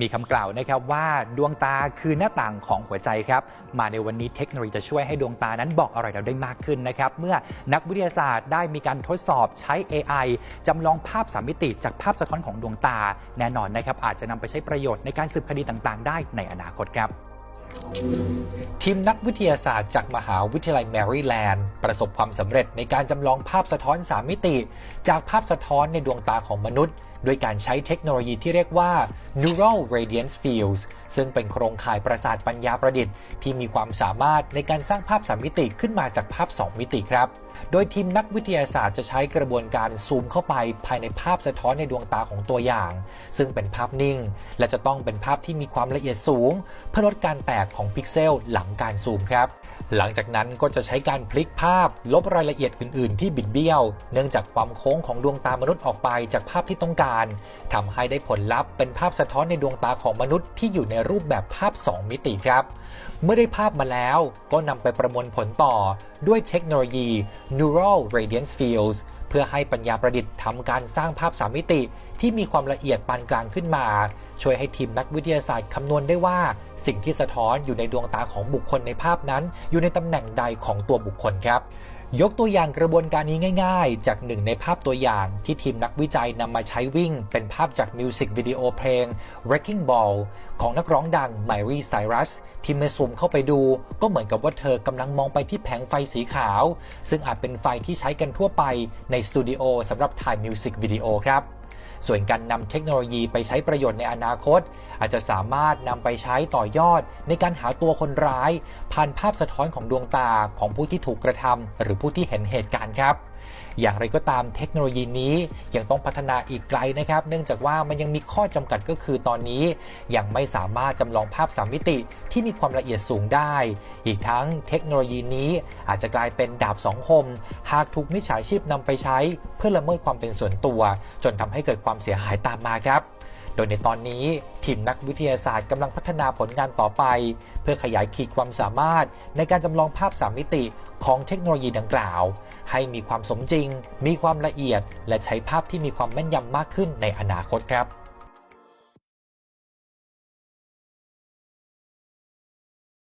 มีคำกล่าวนะครับว่าดวงตาคือหน้าต่างของหัวใจครับ มาในวันนี้เทคโนโลยีจะช่วยให้ดวงตานั้นบอกอะไรเราได้มากขึ้นนะครับ เมื่อนักวิทยาศาสตร์ได้มีการทดสอบใช้ AI จำลองภาพสามมิติจากภาพสะท้อนของดวงตา แน่นอนนะครับอาจจะนำไปใช้ประโยชน์ในการสืบคดีต่างๆ ได้ในอนาคตครับ ทีมนักวิทยาศาสตร์จากมหาวิทยาลัยแมริแลนด์ ประสบความสำเร็จในการจำลองภาพสะท้อน 3 มิติ จากภาพสะท้อนในดวงตาของมนุษย์ ด้วยการใช้เทคโนโลยีที่เรียกว่า neural radiance fields ซึ่งเป็นโครงข่ายประสาทปัญญาประดิษฐ์ ที่มีความสามารถในการสร้างภาพ3มิติขึ้นมาจากภาพ 2 มิติครับ โดยทีมนักวิทยาศาสตร์จะใช้กระบวนการซูมเข้าไปภายในภาพสะท้อนในดวงตาของตัวอย่าง ซึ่งเป็นภาพนิ่ง และจะต้องเป็นภาพที่มีความละเอียดสูง เพื่อลดการแตกของพิกเซลหลังการซูมครับหลังจากนั้นก็จะใช้การพลิกภาพ ลบรายละเอียดอื่น ๆ ที่บิดเบี้ยว เนื่องจากความโค้งของดวงตามนุษย์ออกไปจากภาพที่ต้องการทำให้ได้ผลลัพธ์เป็นภาพสะท้อนในดวงตาของมนุษย์ที่อยู่ในรูปแบบภาพ 2 มิติครับ เมื่อได้ภาพมาแล้วก็นำไปประมวลผลต่อด้วยเทคโนโลยี Neural Radiance Fields เพื่อให้ปัญญาประดิษฐ์ทำการสร้างภาพ 3 มิติ ที่มีความละเอียดปานกลางขึ้นมา ช่วยให้ทีมนักวิทยาศาสตร์คำนวณได้ว่า สิ่งที่สะท้อนอยู่ในดวงตาของบุคคลในภาพนั้น อยู่ในตำแหน่งใดของตัวบุคคลครับ ยกตัวอย่างกระบวนการนี้ง่ายๆ จากหนึ่งในภาพตัวอย่างที่ทีมนักวิจัยนำมาใช้วิ่ง เป็นภาพจากมิวสิกวิดีโอเพลง Wrecking Ball ของนักร้องดังไมรีไซรัสที่เมื่อซูมเข้าไปดู ก็เหมือนกับว่าเธอกำลังมองไปที่แผงไฟสีขาว ซึ่งอาจเป็นไฟที่ใช้กันทั่วไปในสตูดิโอสำหรับถ่ายมิวสิกวิดีโอครับส่วนการนำเทคโนโลยีไปใช้ประโยชน์ในอนาคต อาจจะสามารถนำไปใช้ต่อยอดในการหาตัวคนร้าย ผ่านภาพสะท้อนของดวงตาของผู้ที่ถูกกระทำหรือผู้ที่เห็นเหตุการณ์ครับ อย่างไรก็ตามเทคโนโลยีนี้ยังต้องพัฒนาอีกไกลนะครับ เนื่องจากว่ามันยังมีข้อจำกัดก็คือตอนนี้ยังไม่สามารถจำลองภาพสามมิติที่มีความละเอียดสูงได้ อีกทั้งเทคโนโลยีนี้อาจจะกลายเป็นดาบสองคม หากถูกมิจฉาชีพนำไปใช้ พื่อละเมิดความเป็นส่วนตัว จนทำให้เกิดความเสียหายตามมาครับ โดยในตอนนี้ทีมนักวิทยาศาสตร์กำลังพัฒนาผลงานต่อไป เพื่อขยายขีดความสามารถในการจำลองภาพสามมิติของเทคโนโลยีดังกล่าว ให้มีความสมจริง มีความละเอียด และใช้ภาพที่มีความแม่นยำมากขึ้นในอนาคตครับ